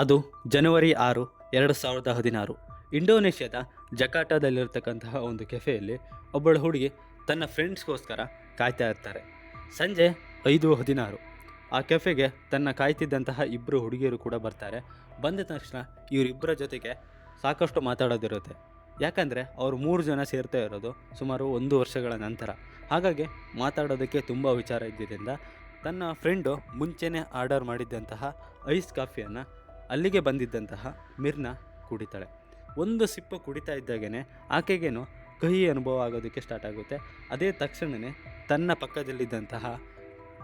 ಅದು ಜನವರಿ ಆರು, ಎರಡು ಸಾವಿರದ ಹದಿನಾರು. ಇಂಡೋನೇಷ್ಯಾದ ಜಕಾಟಾದಲ್ಲಿರ್ತಕ್ಕಂತಹ ಒಂದು ಕೆಫೆಯಲ್ಲಿ ಒಬ್ಬಳ ಹುಡುಗಿ ತನ್ನ ಫ್ರೆಂಡ್ಸ್ಗೋಸ್ಕರ ಕಾಯ್ತಾ ಇರ್ತಾರೆ. ಸಂಜೆ ಐದು ಹದಿನಾರು. ಆ ಕೆಫೆಗೆ ತನ್ನ ಕಾಯ್ತಿದ್ದಂತಹ ಇಬ್ಬರು ಹುಡುಗಿಯರು ಕೂಡ ಬರ್ತಾರೆ. ಬಂದ ತಕ್ಷಣ ಇವರಿಬ್ಬರ ಜೊತೆಗೆ ಸಾಕಷ್ಟು ಮಾತಾಡೋದಿರುತ್ತೆ. ಯಾಕಂದರೆ ಅವರು ಮೂರು ಜನ ಸೇರ್ತಾ ಇರೋದು ಸುಮಾರು ಒಂದು ವರ್ಷಗಳ ನಂತರ. ಹಾಗಾಗಿ ಮಾತಾಡೋದಕ್ಕೆ ತುಂಬ ವಿಚಾರ ಇದ್ದಿದ್ದರಿಂದ ತನ್ನ ಫ್ರೆಂಡು ಮುಂಚೆನೇ ಆರ್ಡರ್ ಮಾಡಿದ್ದಂತಹ ಐಸ್ ಕಾಫಿಯನ್ನು ಅಲ್ಲಿಗೆ ಬಂದಿದ್ದಂತಹ ಮಿರ್ನಾ ಕುಡಿತಾಳೆ. ಒಂದು ಸಿಪ್ಪು ಕುಡಿತಾ ಇದ್ದಾಗೇ ಆಕೆಗೇನು ಕಹಿ ಅನುಭವ ಆಗೋದಕ್ಕೆ ಸ್ಟಾರ್ಟ್ ಆಗುತ್ತೆ. ಅದೇ ತಕ್ಷಣವೇ ತನ್ನ ಪಕ್ಕದಲ್ಲಿದ್ದಂತಹ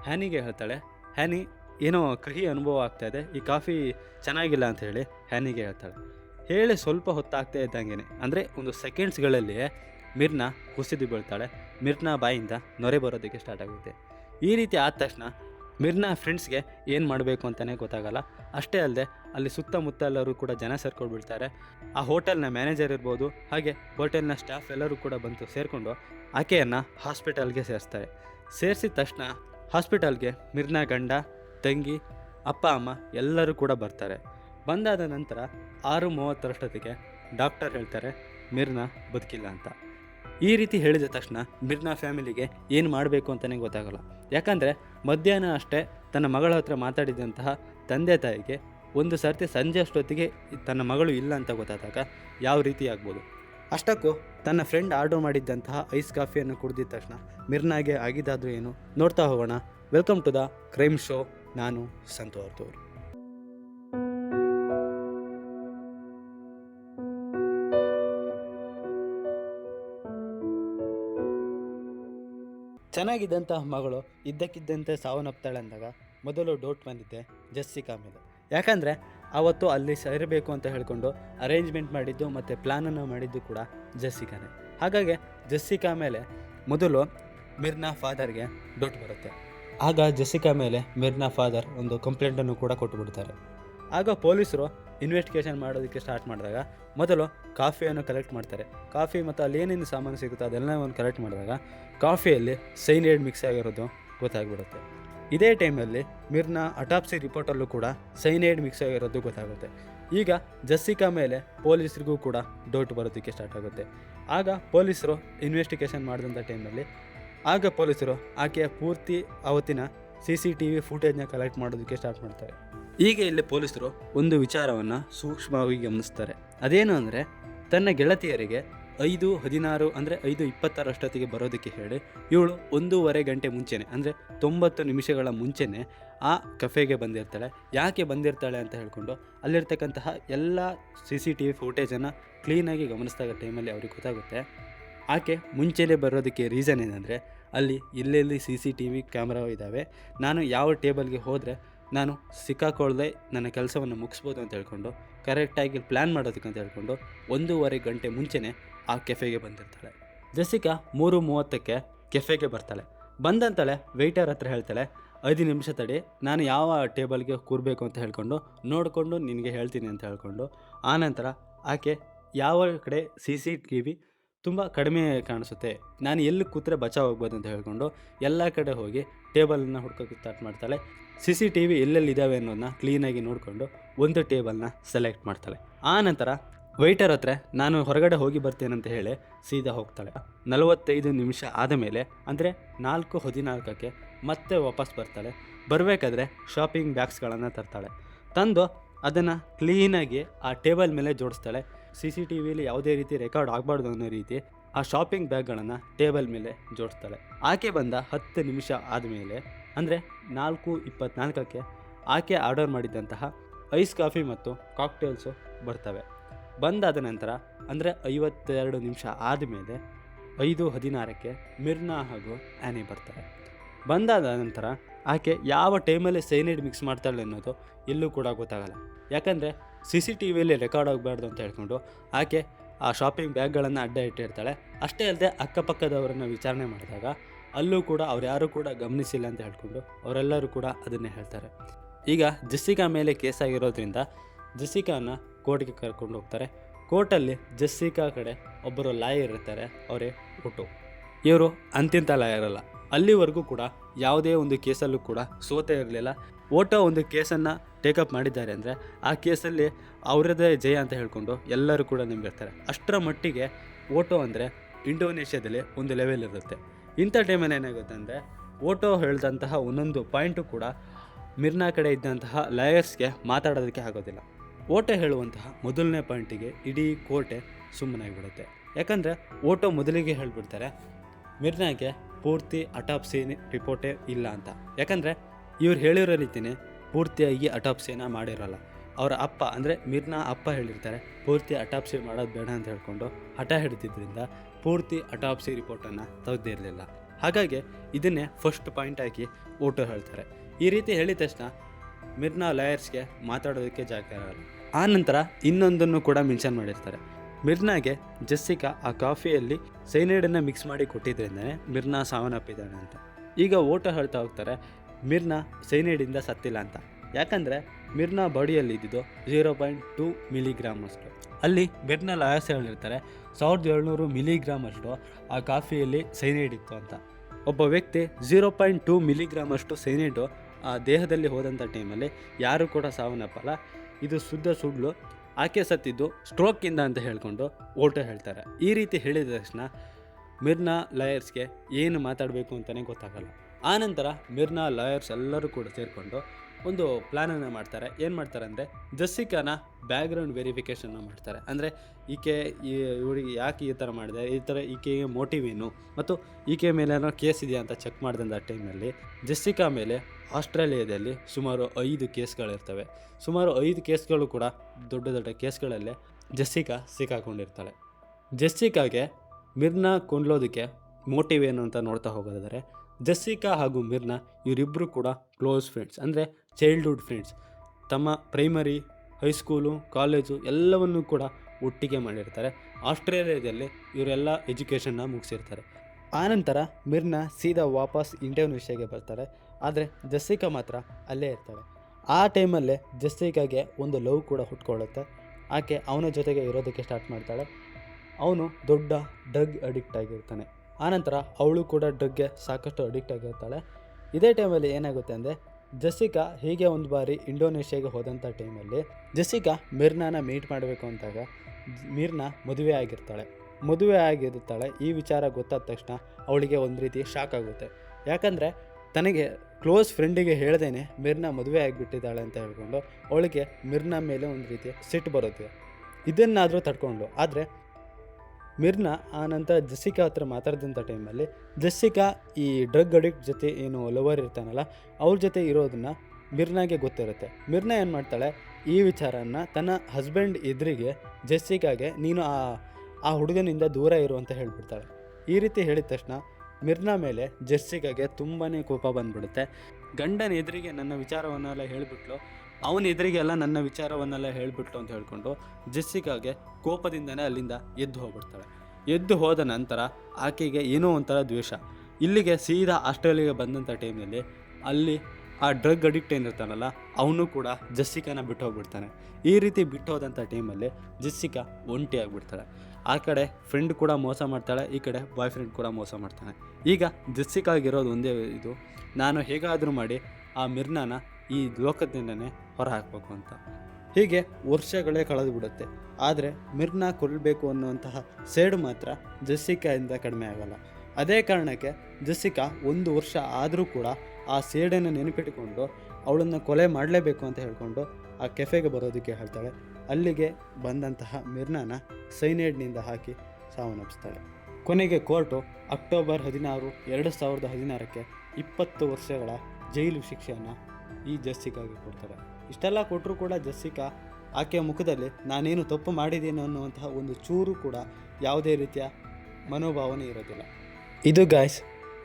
ಹ್ಯಾನಿಗೆ ಹೇಳ್ತಾಳೆ, ಹ್ಯಾನಿ, ಏನೋ ಕಹಿ ಅನುಭವ ಆಗ್ತಾ ಇದೆ, ಈ ಕಾಫಿ ಚೆನ್ನಾಗಿಲ್ಲ ಅಂತ ಹೇಳಿ ಹ್ಯಾನಿಗೆ ಹೇಳ್ತಾಳೆ. ಹೇಳಿ ಸ್ವಲ್ಪ ಹೊತ್ತಾಗ್ತಾ ಇದ್ದಂಗೆ ಅಂದರೆ ಒಂದು ಸೆಕೆಂಡ್ಸ್ಗಳಲ್ಲಿಯೇ ಮಿರ್ನಾ ಕುಸಿದು ಬೀಳ್ತಾಳೆ. ಮಿರ್ನಾ ಬಾಯಿಂದ ನೊರೆ ಬರೋದಕ್ಕೆ ಸ್ಟಾರ್ಟ್ ಆಗುತ್ತೆ. ಈ ರೀತಿ ಆದ ತಕ್ಷಣ ಮಿರ್ನಾ ಫ್ರೆಂಡ್ಸ್ಗೆ ಏನು ಮಾಡಬೇಕು ಅಂತಲೇ ಗೊತ್ತಾಗಲ್ಲ. ಅಷ್ಟೇ ಅಲ್ಲದೆ ಅಲ್ಲಿ ಸುತ್ತಮುತ್ತ ಎಲ್ಲರೂ ಕೂಡ ಜನ ಸೇರ್ಕೊಂಡು ಬಿಡ್ತಾರೆ ಆ ಹೋಟೆಲ್ನ ಮ್ಯಾನೇಜರ್ ಇರ್ಬೋದು, ಹಾಗೆ ಹೋಟೆಲ್ನ ಸ್ಟಾಫ್ ಎಲ್ಲರೂ ಕೂಡ ಬಂತು ಸೇರಿಕೊಂಡು ಆಕೆಯನ್ನು ಹಾಸ್ಪಿಟಲ್ಗೆ ಸೇರಿಸ್ತಾರೆ. ಸೇರಿಸಿದ ತಕ್ಷಣ ಹಾಸ್ಪಿಟಲ್ಗೆ ಮಿರ್ನಾ ಗಂಡ, ತಂಗಿ, ಅಪ್ಪ, ಅಮ್ಮ ಎಲ್ಲರೂ ಕೂಡ ಬರ್ತಾರೆ. ಬಂದಾದ ನಂತರ ಆರು ಮೂವತ್ತರಷ್ಟೊತ್ತಿಗೆ ಡಾಕ್ಟರ್ ಹೇಳ್ತಾರೆ, ಮಿರ್ನಾ ಬದುಕಿಲ್ಲ ಅಂತ. ಈ ರೀತಿ ಹೇಳಿದ ತಕ್ಷಣ ಮಿರ್ನಾ ಫ್ಯಾಮಿಲಿಗೆ ಏನು ಮಾಡಬೇಕು ಅಂತಲೇ ಗೊತ್ತಾಗಲ್ಲ. ಯಾಕಂದರೆ ಮಧ್ಯಾಹ್ನ ಅಷ್ಟೇ ತನ್ನ ಮಗಳ ಹತ್ರ ಮಾತಾಡಿದಂತಹ ತಂದೆ ತಾಯಿಗೆ ಒಂದು ಸರ್ತಿ ಸಂಜೆ ಅಷ್ಟೊತ್ತಿಗೆ ತನ್ನ ಮಗಳು ಇಲ್ಲ ಅಂತ ಗೊತ್ತಾದಾಗ ಯಾವ ರೀತಿ ಆಗ್ಬೋದು? ಅಷ್ಟಕ್ಕೂ ತನ್ನ ಫ್ರೆಂಡ್ ಆರ್ಡರ್ ಮಾಡಿದ್ದಂತಹ ಐಸ್ ಕಾಫಿಯನ್ನು ಕುಡಿದಿದ್ದ ತಕ್ಷಣ ಮಿರ್ನಾಗೆ ಆಗಿದ್ದಾದ್ರೂ ಏನು ನೋಡ್ತಾ ಹೋಗೋಣ. Welcome to the crime show ನಾನು ಸಂತು ಚೆನ್ನಾಗಿದ್ದಂತಹ ಮಗಳು ಇದ್ದಕ್ಕಿದ್ದಂತೆ ಸಾವನ್ನಪ್ತಾಳೆ ಅಂದಾಗ ಮೊದಲು ಡೌಟ್ ಬಂದಿದ್ದೆ ಜಸ್ಸಿಕಾ ಮೇಲೆ ಯಾಕಂದರೆ ಆವತ್ತು ಅಲ್ಲಿ ಸೇರಬೇಕು ಅಂತ ಹೇಳಿಕೊಂಡು ಅರೇಂಜ್ಮೆಂಟ್ ಮಾಡಿದ್ದು ಮತ್ತು ಪ್ಲ್ಯಾನನ್ನು ಮಾಡಿದ್ದು ಕೂಡ ಜಸ್ಸಿಕಾನೇ ಹಾಗಾಗಿ ಜಸ್ಸಿಕಾ ಮೇಲೆ ಮೊದಲು ಮಿರ್ನಾ ಫಾದರ್ಗೆ ಡೌಟ್ ಬರುತ್ತೆ. ಆಗ ಜಸ್ಸಿಕಾ ಮೇಲೆ ಮಿರ್ನಾ ಫಾದರ್ ಒಂದು ಕಂಪ್ಲೇಂಟನ್ನು ಕೂಡ ಕೊಟ್ಟುಬಿಡ್ತಾರೆ ಆಗ ಪೊಲೀಸರು ಇನ್ವೆಸ್ಟಿಗೇಷನ್ ಮಾಡೋದಕ್ಕೆ ಸ್ಟಾರ್ಟ್ ಮಾಡಿದಾಗ ಮೊದಲು ಕಾಫಿಯನ್ನು ಕಲೆಕ್ಟ್ ಮಾಡ್ತಾರೆ. ಕಾಫಿ ಮತ್ತು ಅಲ್ಲಿ ಏನೇನು ಸಾಮಾನು ಸಿಗುತ್ತೋ ಅದೆಲ್ಲವನ್ನು ಕಲೆಕ್ಟ್ ಮಾಡಿದಾಗ ಕಾಫಿಯಲ್ಲಿ ಸೈನೈಡ್ ಮಿಕ್ಸ್ ಆಗಿರೋದು ಗೊತ್ತಾಗ್ಬಿಡುತ್ತೆ. ಇದೇ ಟೈಮಲ್ಲಿ ಮಿರ್ನ ಅಟಾಪ್ಸಿ ರಿಪೋರ್ಟಲ್ಲೂ ಕೂಡ ಸೈನೈಡ್ ಮಿಕ್ಸ್ ಆಗಿರೋದು ಗೊತ್ತಾಗುತ್ತೆ. ಈಗ ಜಸ್ಸಿಕಾ ಮೇಲೆ ಪೊಲೀಸರಿಗೂ ಕೂಡ ಡೌಟ್ ಬರೋದಕ್ಕೆ ಸ್ಟಾರ್ಟ್ ಆಗುತ್ತೆ. ಆಗ ಪೊಲೀಸರು ಇನ್ವೆಸ್ಟಿಗೇಷನ್ ಮಾಡಿದಂಥ ಟೈಮಲ್ಲಿ ಆಗ ಪೊಲೀಸರು ಆಕೆಯ ಪೂರ್ತಿ ಅವತ್ತಿನ ಸಿ ಸಿ ಟಿ ವಿ ಫುಟೇಜ್ನ ಕಲೆಕ್ಟ್ ಮಾಡೋದಕ್ಕೆ ಸ್ಟಾರ್ಟ್ ಮಾಡ್ತಾರೆ. ಈಗ ಇಲ್ಲಿ ಪೊಲೀಸರು ಒಂದು ವಿಚಾರವನ್ನು ಸೂಕ್ಷ್ಮವಾಗಿ ಗಮನಿಸ್ತಾರೆ. ಅದೇನು ಅಂದರೆ, ತನ್ನ ಗೆಳತಿಯರಿಗೆ ಐದು ಹದಿನಾರು ಅಂದರೆ ಐದು ಇಪ್ಪತ್ತರಷ್ಟೊತ್ತಿಗೆ ಬರೋದಕ್ಕೆ ಹೇಳಿ, ಇವಳು ಒಂದೂವರೆ ಗಂಟೆ ಮುಂಚೆನೆ, ಅಂದರೆ ತೊಂಬತ್ತು ನಿಮಿಷಗಳ ಮುಂಚೆನೆ ಆ ಕಫೆಗೆ ಬಂದಿರ್ತಾಳೆ. ಯಾಕೆ ಬಂದಿರ್ತಾಳೆ ಅಂತ ಹೇಳ್ಕೊಂಡು, ಅಲ್ಲಿರ್ತಕ್ಕಂತಹ ಎಲ್ಲ ಸಿ ಸಿ ಟಿ ವಿ ಫುಟೇಜನ್ನು ಕ್ಲೀನಾಗಿ ಗಮನಿಸಿದಾಗ ಟೈಮಲ್ಲಿ ಅವ್ರಿಗೆ ಗೊತ್ತಾಗುತ್ತೆ. ಆಕೆ ಮುಂಚೆನೇ ಬರೋದಕ್ಕೆ ರೀಸನ್ ಏನಂದರೆ, ಅಲ್ಲಿ ಇಲ್ಲೆಲ್ಲಿ C C T V camera ಇದ್ದಾವೆ, ನಾನು ಯಾವ ಟೇಬಲ್ಗೆ ಹೋದರೆ ನಾನು ಸಿಕ್ಕಾಕೊಳ್ಳದೆ ನನ್ನ ಕೆಲಸವನ್ನು ಮುಗಿಸ್ಬೋದು ಅಂತ ಹೇಳ್ಕೊಂಡು, ಕರೆಕ್ಟಾಗಿ ಪ್ಲ್ಯಾನ್ ಮಾಡೋದಕ್ಕೆ ಅಂತ ಹೇಳ್ಕೊಂಡು ಒಂದೂವರೆ ಗಂಟೆ ಮುಂಚೆನೇ ಆ ಕೆಫೆಗೆ ಬಂದಿರ್ತಾಳೆ. ಜೆಸಿಕಾ ಮೂರು ಮೂವತ್ತಕ್ಕೆ ಕೆಫೆಗೆ ಬರ್ತಾಳೆ. ಬಂದಂತಾಳೆ ವೆಯ್ಟರ್ ಹತ್ರ ಹೇಳ್ತಾಳೆ, ಐದು ನಿಮಿಷ ತಡಿ, ನಾನು ಯಾವ ಟೇಬಲ್ಗೆ ಕೂರಬೇಕು ಅಂತ ಹೇಳ್ಕೊಂಡು ನೋಡಿಕೊಂಡು ನಿನಗೆ ಹೇಳ್ತೀನಿ ಅಂತ ಹೇಳ್ಕೊಂಡು, ಆನಂತರ ಆಕೆ ಯಾವ ಕಡೆ ಸಿ ಸಿ ಟಿ ವಿ ತುಂಬ ಕಡಿಮೆ ಕಾಣಿಸುತ್ತೆ. ನಾನು ಎಲ್ಲಿ ಕೂತ್ರೆ ಬಚಾವ್ ಹೋಗ್ಬೋದು ಅಂತ ಹೇಳ್ಕೊಂಡು ಎಲ್ಲ ಕಡೆ ಹೋಗಿ ಟೇಬಲನ್ನು ಹುಡ್ಕೋಕ್ಕೆ ಸ್ಟಾರ್ಟ್ ಮಾಡ್ತಾಳೆ. ಸಿ ಸಿ ಟಿ ವಿ ಎಲ್ಲೆಲ್ಲಿ ಇದ್ದಾವೆ ಅನ್ನೋದನ್ನ ಕ್ಲೀನಾಗಿ ನೋಡಿಕೊಂಡು ಒಂದು ಟೇಬಲ್ನ ಸೆಲೆಕ್ಟ್ ಮಾಡ್ತಾಳೆ. ಆ ನಂತರ ವೈಟರ್ ಹತ್ರ ನಾನು ಹೊರಗಡೆ ಹೋಗಿ ಬರ್ತೇನಂತ ಹೇಳಿ ಸೀದಾ ಹೋಗ್ತಾಳೆ. ನಲವತ್ತೈದು ನಿಮಿಷ ಆದ ಮೇಲೆ ಅಂದರೆ ನಾಲ್ಕು ಹದಿನಾಲ್ಕಕ್ಕೆ ಮತ್ತೆ ವಾಪಸ್ ಬರ್ತಾಳೆ. ಬರಬೇಕಾದ್ರೆ ಶಾಪಿಂಗ್ ಬ್ಯಾಗ್ಸ್ಗಳನ್ನು ತರ್ತಾಳೆ. ತಂದು ಅದನ್ನು ಕ್ಲೀನಾಗಿ ಆ ಟೇಬಲ್ ಮೇಲೆ ಜೋಡಿಸ್ತಾಳೆ. ಸಿ ಸಿ ಟಿ ವಿಲಿ ಯಾವುದೇ ರೀತಿ ರೆಕಾರ್ಡ್ ಆಗಬಾರ್ದು ಅನ್ನೋ ರೀತಿ ಆ ಶಾಪಿಂಗ್ ಬ್ಯಾಗ್ಗಳನ್ನು ಟೇಬಲ್ ಮೇಲೆ ಜೋಡಿಸ್ತಾಳೆ ಆಕೆ ಬಂದ ಹತ್ತು ನಿಮಿಷ ಆದಮೇಲೆ, ಅಂದರೆ ನಾಲ್ಕು ಇಪ್ಪತ್ನಾಲ್ಕಕ್ಕೆ ಆಕೆ ಆರ್ಡರ್ ಮಾಡಿದ್ದಂತಹ ಐಸ್ ಕಾಫಿ ಮತ್ತು ಕಾಕ್ಟೇಲ್ಸು ಬರ್ತವೆ. ಬಂದಾದ ನಂತರ, ಅಂದರೆ ಐವತ್ತೆರಡು ನಿಮಿಷ ಆದಮೇಲೆ ಐದು ಹದಿನಾರಕ್ಕೆ ಮಿರ್ನಾ ಹಾಗೂ ಆ್ಯನಿ ಬರ್ತಾರೆ. ಬಂದಾದ ನಂತರ ಆಕೆ ಯಾವ ಟೈಮಲ್ಲಿ ಸೈನೈಡ್ ಮಿಕ್ಸ್ ಮಾಡ್ತಾಳೆ ಅನ್ನೋದು ಎಲ್ಲೂ ಕೂಡ ಗೊತ್ತಾಗಲ್ಲ. ಯಾಕಂದರೆ ಸಿ ಸಿ ಟಿ ವಿಯಲ್ಲಿ ರೆಕಾರ್ಡ್ ಆಗಬಾರ್ದು ಅಂತ ಹೇಳ್ಕೊಂಡು ಆಕೆ ಆ ಶಾಪಿಂಗ್ ಬ್ಯಾಗ್ಗಳನ್ನು ಅಡ್ಡ ಇಟ್ಟಿರ್ತಾಳೆ. ಅಷ್ಟೇ ಅಲ್ಲದೆ ಅಕ್ಕಪಕ್ಕದವರನ್ನು ವಿಚಾರಣೆ ಮಾಡಿದಾಗ ಅಲ್ಲೂ ಕೂಡ ಅವ್ರು ಯಾರೂ ಕೂಡ ಗಮನಿಸಿಲ್ಲ ಅಂತ ಹೇಳ್ಕೊಂಡು ಅವರೆಲ್ಲರೂ ಕೂಡ ಅದನ್ನೇ ಹೇಳ್ತಾರೆ. ಈಗ ಜೆಸ್ಸಿಕಾ ಮೇಲೆ ಕೇಸ್ ಆಗಿರೋದ್ರಿಂದ ಜೆಸ್ಸಿಕಾನ ಕೋರ್ಟ್ಗೆ ಕರ್ಕೊಂಡು ಹೋಗ್ತಾರೆ. ಕೋರ್ಟಲ್ಲಿ ಜೆಸ್ಸಿಕಾ ಕಡೆ ಒಬ್ಬರು ಲಾಯರ್ ಇರ್ತಾರೆ, ಅವರೇ ಒಟ್ಟು. ಇವರು ಅಂತಿಂತ ಲಾಯರ್ ಅಲ್ಲ. ಅಲ್ಲಿವರೆಗೂ ಕೂಡ ಯಾವುದೇ ಒಂದು ಕೇಸಲ್ಲೂ ಕೂಡ ಸೋತೆ ಇರಲಿಲ್ಲ. ಓಟೋ ಒಂದು ಕೇಸನ್ನು ಟೇಕಪ್ ಮಾಡಿದ್ದಾರೆ ಅಂದರೆ ಆ ಕೇಸಲ್ಲಿ ಅವರದೇ ಜಯ ಅಂತ ಹೇಳ್ಕೊಂಡು ಎಲ್ಲರೂ ಕೂಡ ನಂಬಿರ್ತಾರೆ ಅಷ್ಟರ ಮಟ್ಟಿಗೆ ಓಟೋ ಅಂದರೆ ಇಂಡೋನೇಷ್ಯಾದಲ್ಲಿ ಒಂದು ಲೆವೆಲ್ ಇರುತ್ತೆ. ಇಂಥ ಟೈಮಲ್ಲಿ ಏನಾಗುತ್ತೆ ಅಂದರೆ ಓಟೋ ಹೇಳಿದಂತಹ ಒಂದೊಂದು ಪಾಯಿಂಟು ಕೂಡ ಮಿರ್ನಾ ಕಡೆ ಇದ್ದಂತಹ ಲಾಯರ್ಸ್ಗೆ ಮಾತಾಡೋದಕ್ಕೆ ಆಗೋದಿಲ್ಲ. ಓಟೋ ಹೇಳುವಂತಹ ಮೊದಲನೇ ಪಾಯಿಂಟಿಗೆ ಇಡೀ ಕೋಟೆ ಸುಮ್ಮನಾಗಿಬಿಡುತ್ತೆ. ಯಾಕಂದರೆ ಓಟೋ ಮೊದಲಿಗೆ ಹೇಳಿಬಿಡ್ತಾರೆ, ಮಿರ್ನಾಗೆ ಪೂರ್ತಿ ಅಟಾಪ್ಸಿ ರಿಪೋರ್ಟೇ ಇಲ್ಲ ಅಂತ. ಯಾಕಂದರೆ ಇವ್ರು ಹೇಳಿರೋ ರೀತಿಯೇ ಪೂರ್ತಿಯಾಗಿ ಅಟಾಪ್ಸಿನ ಮಾಡಿರೋಲ್ಲ. ಅವರ ಅಪ್ಪ ಅಂದರೆ ಮಿರ್ನಾ ಅಪ್ಪ ಹೇಳಿರ್ತಾರೆ, ಪೂರ್ತಿ ಅಟಾಪ್ಸಿ ಮಾಡೋದು ಬೇಡ ಅಂತ ಹೇಳ್ಕೊಂಡು ಹಠ ಹಿಡಿದಿದ್ದರಿಂದ ಪೂರ್ತಿ ಅಟಾಪ್ಸಿ ರಿಪೋರ್ಟನ್ನು ತೆಗೆದಿರಲಿಲ್ಲ. ಹಾಗಾಗಿ ಇದನ್ನೇ ಫಸ್ಟ್ ಪಾಯಿಂಟ್ ಹಾಕಿ ಓಟು ಹೇಳ್ತಾರೆ. ಈ ರೀತಿ ಹೇಳಿದ ತಕ್ಷಣ ಮಿರ್ನಾ ಲಾಯರ್ಸ್ಗೆ ಮಾತಾಡೋದಕ್ಕೆ ಜಾಗ ಇರೋಲ್ಲ. ಆ ನಂತರ ಇನ್ನೊಂದನ್ನು ಕೂಡ ಮೆನ್ಷನ್ ಮಾಡಿರ್ತಾರೆ. ಮಿರ್ನಾಗೆ ಜೆಸ್ಸಿಕಾ ಆ ಕಾಫಿಯಲ್ಲಿ ಸೈನೈಡನ್ನು ಮಿಕ್ಸ್ ಮಾಡಿ ಕೊಟ್ಟಿದ್ದರಿಂದನೇ ಮಿರ್ನಾ ಸಾವನ್ನಪ್ಪಿದ್ದಾಳೆ ಅಂತ. ಈಗ ಓಟ ಹೇಳ್ತಾ ಹೋಗ್ತಾರೆ ಮಿರ್ನಾ ಸೈನೈಡಿಂದ ಸತ್ತಿಲ್ಲ ಅಂತ. ಯಾಕಂದರೆ ಮಿರ್ನಾ ಬಾಡಿಯಲ್ಲಿ ಇದ್ದಿದ್ದು ಝೀರೋ ಪಾಯಿಂಟ್ ಟೂ ಮಿಲಿಗ್ರಾಮ್ ಅಷ್ಟು. ಅಲ್ಲಿ ಮಿರ್ನಾ ಲಾಯರ್ಸ್ ಹೇಳಿರ್ತಾರೆ ಸಾವಿರದ ಏಳ್ನೂರು ಮಿಲಿಗ್ರಾಮ್ ಅಷ್ಟು ಆ ಕಾಫಿಯಲ್ಲಿ ಸೈನೈಡ್ ಇತ್ತು ಅಂತ. ಒಬ್ಬ ವ್ಯಕ್ತಿ ಝೀರೋ ಪಾಯಿಂಟ್ ಟೂ ಮಿಲಿಗ್ರಾಮ್ ಅಷ್ಟು ಸೈನೈಡು ಆ ದೇಹದಲ್ಲಿ ಹೋದಂಥ ಟೈಮಲ್ಲಿ ಯಾರು ಕೂಡ ಸಾವನ್ನಪ್ಪಲ್ಲ ಇದು ಶುದ್ಧ ಸುಳ್ಳು. ಆಕೆ ಸತ್ತಿದ್ದು ಸ್ಟ್ರೋಕಿಂದ ಅಂತ ಹೇಳ್ಕೊಂಡು ಓಟೋ ಹೇಳ್ತಾರೆ. ಈ ರೀತಿ ಹೇಳಿದ ತಕ್ಷಣ ಮಿರ್ನಾ ಲಾಯರ್ಸ್ಗೆ ಏನು ಮಾತಾಡಬೇಕು ಅಂತಲೇ ಗೊತ್ತಾಗಲ್ಲ. ಆನಂತರ ಮಿರ್ನಾ ಲಾಯರ್ಸ್ ಎಲ್ಲರೂ ಕೂಡ ಸೇರಿಕೊಂಡು ಒಂದು ಪ್ಲ್ಯಾನನ್ನು ಮಾಡ್ತಾರೆ. ಏನು ಮಾಡ್ತಾರೆ ಅಂದರೆ ಜಸ್ಸಿಕಾನ ಬ್ಯಾಕ್ಗ್ರೌಂಡ್ ವೆರಿಫಿಕೇಷನ್ನ ಮಾಡ್ತಾರೆ. ಅಂದರೆ ಈಕೆ ಈ ಇವರಿಗೆ ಯಾಕೆ ಈ ಥರ ಮಾಡಿದೆ? ಈ ಥರ ಈಕೆಗೆ ಮೋಟಿವ್ ಏನು? ಮತ್ತು ಈಕೆ ಮೇಲೆ ಏನೋ ಕೇಸ್ ಇದೆಯಾ ಅಂತ ಚೆಕ್ ಮಾಡಿದಂಥ ಟೈಮಲ್ಲಿ ಜೆಸ್ಸಿಕಾ ಮೇಲೆ ಆಸ್ಟ್ರೇಲಿಯಾದಲ್ಲಿ ಸುಮಾರು ಐದು ಕೇಸ್ಗಳಿರ್ತವೆ. ಸುಮಾರು ಐದು ಕೇಸ್ಗಳು ಕೂಡ ದೊಡ್ಡ ದೊಡ್ಡ ಕೇಸ್ಗಳಲ್ಲೇ ಜೆಸ್ಸಿಕಾ ಸಿಕ್ಕಾಕೊಂಡಿರ್ತಾಳೆ. ಜೆಸ್ಸಿಕಾಗೆ ಮಿರ್ನಾ ಕೊಂಡ್ಲೋದಕ್ಕೆ ಮೋಟಿವ್ ಏನು ಅಂತ ನೋಡ್ತಾ ಹೋಗೋದಾದರೆ ಜೆಸ್ಸಿಕಾ ಹಾಗೂ ಮಿರ್ನಾ ಇವರಿಬ್ಬರು ಕೂಡ ಕ್ಲೋಸ್ ಫ್ರೆಂಡ್ಸ್, ಅಂದರೆ ಚೈಲ್ಡ್ಹುಡ್ ಫ್ರೆಂಡ್ಸ್ ತಮ್ಮ ಪ್ರೈಮರಿ ಹೈಸ್ಕೂಲು ಕಾಲೇಜು ಎಲ್ಲವನ್ನೂ ಕೂಡ ಒಟ್ಟಿಗೆ ಮಾಡಿರ್ತಾರೆ. ಆಸ್ಟ್ರೇಲಿಯಾದಲ್ಲಿ ಇವರೆಲ್ಲ ಎಜುಕೇಷನ್ನ ಮುಗಿಸಿರ್ತಾರೆ. ಆನಂತರ ಮಿರ್ನಾ ಸೀದಾ ವಾಪಸ್ ಇಂಡೋನೇಷ್ಯಾಗೆ ಬರ್ತಾರೆ. ಆದರೆ ಜಸ್ಸಿಕಾ ಮಾತ್ರ ಅಲ್ಲೇ ಇರ್ತಾಳೆ. ಆ ಟೈಮಲ್ಲೇ ಜೆಸ್ಸಿಕಾಗೆ ಒಂದು ಲವ್ ಕೂಡ ಹುಟ್ಕೊಳ್ಳುತ್ತೆ. ಆಕೆ ಅವನ ಜೊತೆಗೆ ಇರೋದಕ್ಕೆ ಸ್ಟಾರ್ಟ್ ಮಾಡ್ತಾಳೆ. ಅವನು ದೊಡ್ಡ ಡ್ರಗ್ ಅಡಿಕ್ಟ್ ಆಗಿರ್ತಾನೆ. ಆನಂತರ ಅವಳು ಕೂಡ ಡ್ರಗ್ಗೆ ಸಾಕಷ್ಟು ಅಡಿಕ್ಟ್ ಆಗಿರ್ತಾಳೆ. ಇದೇ ಟೈಮಲ್ಲಿ ಏನಾಗುತ್ತೆ ಅಂದರೆ ಜೆಸಿಕಾ ಹೀಗೆ ಒಂದು ಬಾರಿ ಇಂಡೋನೇಷ್ಯಾಗೆ ಹೋದಂಥ ಟೈಮಲ್ಲಿ ಜೆಸಿಕಾ ಮಿರ್ನಾನ ಮೀಟ್ ಮಾಡಬೇಕು ಅಂತಾಗ ಮಿರ್ನಾ ಮದುವೆ ಆಗಿರ್ತಾಳೆ. ಮದುವೆ ಆಗಿರ್ತಾಳೆ. ಈ ವಿಚಾರ ಗೊತ್ತಾದ ತಕ್ಷಣ ಅವಳಿಗೆ ಒಂದು ರೀತಿ ಶಾಕ್ ಆಗುತ್ತೆ. ಯಾಕಂದರೆ ತನಗೆ ಕ್ಲೋಸ್ ಫ್ರೆಂಡಿಗೆ ಹೇಳ್ದೇನೆ ಮಿರ್ನಾ ಮದುವೆ ಆಗಿಬಿಟ್ಟಿದ್ದಾಳೆ ಅಂತ ಹೇಳ್ಕೊಂಡು ಅವಳಿಗೆ ಮಿರ್ನಾ ಮೇಲೆ ಒಂದು ರೀತಿ ಸಿಟ್ಟು ಬರುತ್ತೆ. ಇದನ್ನಾದರೂ ತಡ್ಕೊಂಡು ಆದರೆ ಮಿರ್ನಾ, ಆ ನಂತರ ಜೆಸ್ಸಿಕಾ ಹತ್ರ ಮಾತಾಡಿದಂಥ ಟೈಮಲ್ಲಿ ಜೆಸ್ಸಿಕಾ ಈ ಡ್ರಗ್ ಅಡಿಕ್ಟ್ ಜೊತೆ ಏನು ಲವರ್ ಇರ್ತಾನಲ್ಲ, ಅವ್ರ ಜೊತೆ ಇರೋದನ್ನ ಮಿರ್ನಾಗೆ ಗೊತ್ತಿರುತ್ತೆ. ಮಿರ್ನಾ ಏನು ಮಾಡ್ತಾಳೆ, ಈ ವಿಚಾರನ ತನ್ನ ಹಸ್ಬೆಂಡ್ ಎದುರಿಗೆ ಜೆಸ್ಸಿಕಾಗೆ, ನೀನು ಆ ಆ ಹುಡುಗನಿಂದ ದೂರ ಇರು ಅಂತ ಹೇಳ್ಬಿಡ್ತಾಳೆ. ಈ ರೀತಿ ಹೇಳಿದ ತಕ್ಷಣ ಮಿರ್ನಾ ಮೇಲೆ ಜೆಸ್ಸಿಕಾಗೆ ತುಂಬಾ ಕೋಪ ಬಂದ್ಬಿಡುತ್ತೆ. ಗಂಡನ ಎದುರಿಗೆ ನನ್ನ ವಿಚಾರವನ್ನೆಲ್ಲ ಹೇಳಿಬಿಟ್ಲು ಅವನ ಎದುರಿಗೆಲ್ಲ ನನ್ನ ವಿಚಾರವನ್ನೆಲ್ಲ ಹೇಳಿಬಿಟ್ಟು ಅಂತ ಹೇಳ್ಕೊಂಡು ಜೆಸ್ಸಿಕಾಗೆ ಕೋಪದಿಂದನೇ ಅಲ್ಲಿಂದ ಎದ್ದು ಹೋಗ್ಬಿಡ್ತಾಳೆ. ಎದ್ದು ಹೋದ ನಂತರ ಆಕೆಗೆ ಏನೋ ಒಂಥರ ದ್ವೇಷ. ಇಲ್ಲಿಗೆ ಸೀದಾ ಆಸ್ಟ್ರೇಲಿಯಾಗೆ ಬಂದಂಥ ಟೈಮ್ನಲ್ಲಿ ಅಲ್ಲಿ ಆ ಡ್ರಗ್ ಅಡಿಕ್ಟ್ ಏನಿರ್ತಾನಲ್ಲ, ಅವನು ಕೂಡ ಜೆಸ್ಸಿಕಾನ ಬಿಟ್ಟು ಹೋಗ್ಬಿಡ್ತಾನೆ. ಈ ರೀತಿ ಬಿಟ್ಟು ಹೋದಂಥ ಟೈಮಲ್ಲಿ ಜೆಸ್ಸಿಕಾ ಒಂಟಿ ಆಗಿಬಿಡ್ತಾಳೆ. ಆ ಕಡೆ ಫ್ರೆಂಡ್ ಕೂಡ ಮೋಸ ಮಾಡ್ತಾಳೆ, ಈ ಕಡೆ ಬಾಯ್ ಫ್ರೆಂಡ್ ಕೂಡ ಮೋಸ ಮಾಡ್ತಾನೆ. ಈಗ ಜೆಸ್ಸಿಕಾಗಿರೋದು ಒಂದೇ ಇದು. ನಾನು ಹೇಗಾದರೂ ಮಾಡಿ ಆ ಮಿರ್ನಾನ ಈ ಲೋಕದಿಂದನೇ ಹೊರ ಹಾಕಬೇಕು ಅಂತ. ಹೀಗೆ ವರ್ಷಗಳೇ ಕಳೆದು ಬಿಡುತ್ತೆ ಆದರೆ ಮಿರ್ನಾ ಕೊಲ್ಲಬೇಕು ಅನ್ನುವಂತಹ ಸೇಡು ಮಾತ್ರ ಜೆಸ್ಸಿಕಾಯಿಂದ ಕಡಿಮೆ ಆಗಲ್ಲ. ಅದೇ ಕಾರಣಕ್ಕೆ ಜೆಸ್ಸಿಕಾ ಒಂದು ವರ್ಷ ಆದರೂ ಕೂಡ ಆ ಸೇಡನ್ನು ನೆನಪಿಟ್ಟುಕೊಂಡು ಅವಳನ್ನು ಕೊಲೆ ಮಾಡಲೇಬೇಕು ಅಂತ ಹೇಳಿಕೊಂಡು ಆ ಕೆಫೆಗೆ ಬರೋದಕ್ಕೆ ಹೇಳ್ತಾಳೆ. ಅಲ್ಲಿಗೆ ಬಂದಂತಹ ಮಿರ್ನಾನ ಸೈನೈಡ್ನಿಂದ ಹಾಕಿ ಸಾವನ್ನಪ್ಪಿಸ್ತಾಳೆ ಕೊನೆಗೆ ಕೋರ್ಟು ಅಕ್ಟೋಬರ್ ಹದಿನಾರು, ಎರಡು ಸಾವಿರದ ಹದಿನಾರಕ್ಕೆ ಇಪ್ಪತ್ತು ವರ್ಷಗಳ ಜೈಲು ಶಿಕ್ಷೆಯನ್ನು ಈ ಜಸ್ಸಿಕಾಗೆ ಕೊಡ್ತಾರೆ. ಇಷ್ಟೆಲ್ಲ ಕೊಟ್ಟರೂ ಕೂಡ ಜಸ್ಸಿಕಾ ಆಕೆಯ ಮುಖದಲ್ಲಿ ನಾನೇನು ತಪ್ಪು ಮಾಡಿದ್ದೇನೆ ಅನ್ನುವಂತಹ ಒಂದು ಚೂರು ಕೂಡ ಯಾವುದೇ ರೀತಿಯ ಮನೋಭಾವನೆ ಇರೋದಿಲ್ಲ. ಇದು ಗಾಯ್ಸ್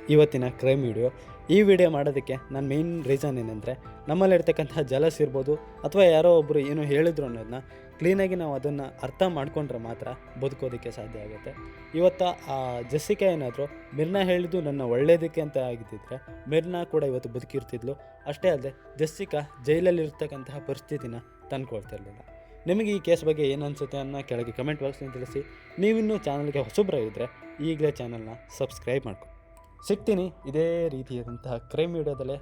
ಇವತ್ತಿನ ಕ್ರೈಮ್ ವಿಡಿಯೋ. ಈ ವಿಡಿಯೋ ಮಾಡೋದಕ್ಕೆ ನನ್ನ ಮೇನ್ ರೀಸನ್ ಏನಂದರೆ ನಮ್ಮಲ್ಲಿರ್ತಕ್ಕಂಥ ಜಲಸ್ ಇರ್ಬೋದು, ಅಥವಾ ಯಾರೋ ಒಬ್ಬರು ಏನೋ ಹೇಳಿದ್ರು ಅನ್ನೋದನ್ನ ಕ್ಲೀನಾಗಿ ನಾವು ಅದನ್ನು ಅರ್ಥ ಮಾಡಿಕೊಂಡ್ರೆ ಮಾತ್ರ ಬದುಕೋದಕ್ಕೆ ಸಾಧ್ಯ ಆಗುತ್ತೆ. ಇವತ್ತು ಆ ಜೆಸ್ಸಿಕಾ ಏನಾದರೂ ಮಿರ್ನಾ ಹೇಳಿದ್ದು ನನ್ನ ಒಳ್ಳೆಯದಕ್ಕೆ ಅಂತ ಆಗಿದ್ದಿದ್ರೆ, ಮಿರ್ನಾ ಕೂಡ ಇವತ್ತು ಬದುಕಿರ್ತಿದ್ಲು. ಅಷ್ಟೇ ಅಲ್ಲದೆ ಜೆಸ್ಸಿಕಾ ಜೈಲಲ್ಲಿರ್ತಕ್ಕಂತಹ ಪರಿಸ್ಥಿತಿನ ತಂದುಕೊಳ್ತಿರ್ಲಿಲ್ಲ. ನಿಮಗೆ ಈ ಕೇಸ್ ಬಗ್ಗೆ ಏನು ಅನಿಸುತ್ತೆ ಅನ್ನೋ ಕೆಳಗೆ ಕಮೆಂಟ್ ಬಾಕ್ಸ್ನಲ್ಲಿ ತಿಳಿಸಿ. ನೀವಿನ್ನೂ ಚಾನಲ್ಗೆ ಹೊಸಬ್ರಾಗಿದ್ದರೆ ಈಗಲೇ ಚಾನಲ್ನ ಸಬ್ಸ್ಕ್ರೈಬ್ ಮಾಡ್ಕೊ. ಸಿಗ್ತೀನಿ. ಇದೇ ರೀತಿಯಾದಂತಹ ಕ್ರೈಮ್ ವಿಡಿಯೋದಲ್ಲೇ